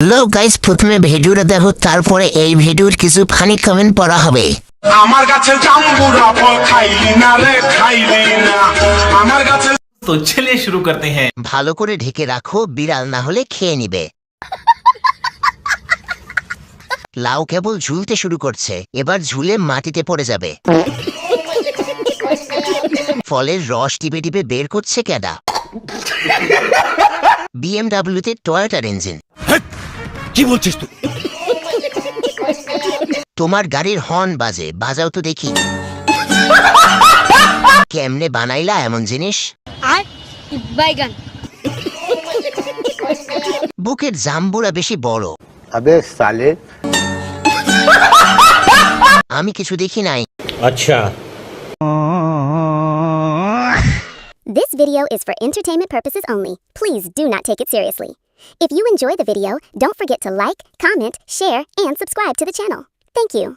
Hello guys প্রথমে ভিডিওটা দেখো তারপরে এই ভিডিওর কিছু ফানি কমেন্ট পড়া হবে। আমার কাছে জাম্বুরা ফল খাইলি না রে খাইলি না। আমার কাছে তো চলে শুরু করতে হ্যাঁ। ভালো করে ঢেকে রাখো বিড়াল না হলে খেয়ে নিবে। লাউ কেবল ঝুলতে শুরু করছে এবার ঝুলে মাটিতে পড়ে যাবে। ফলের রস টিপে টিপে বের করছে ক্যাডা। বিএমডাব্লিউতে টয়টার ইঞ্জিন কি বলছিস তুই? তোমার গাড়ির হর্ন বাজে বাজাও তো দেখি। কেমনে বানাইলা এমন জিনিস? আর বাইগান। বুকের জাম্বুরা বেশি বড়। আবে সালে। আমি কিছু দেখি নাই। আচ্ছা। This video is for entertainment purposes only. Please do not take it seriously. If you enjoy the video, don't forget to like, comment, share, and subscribe to the channel. Thank you.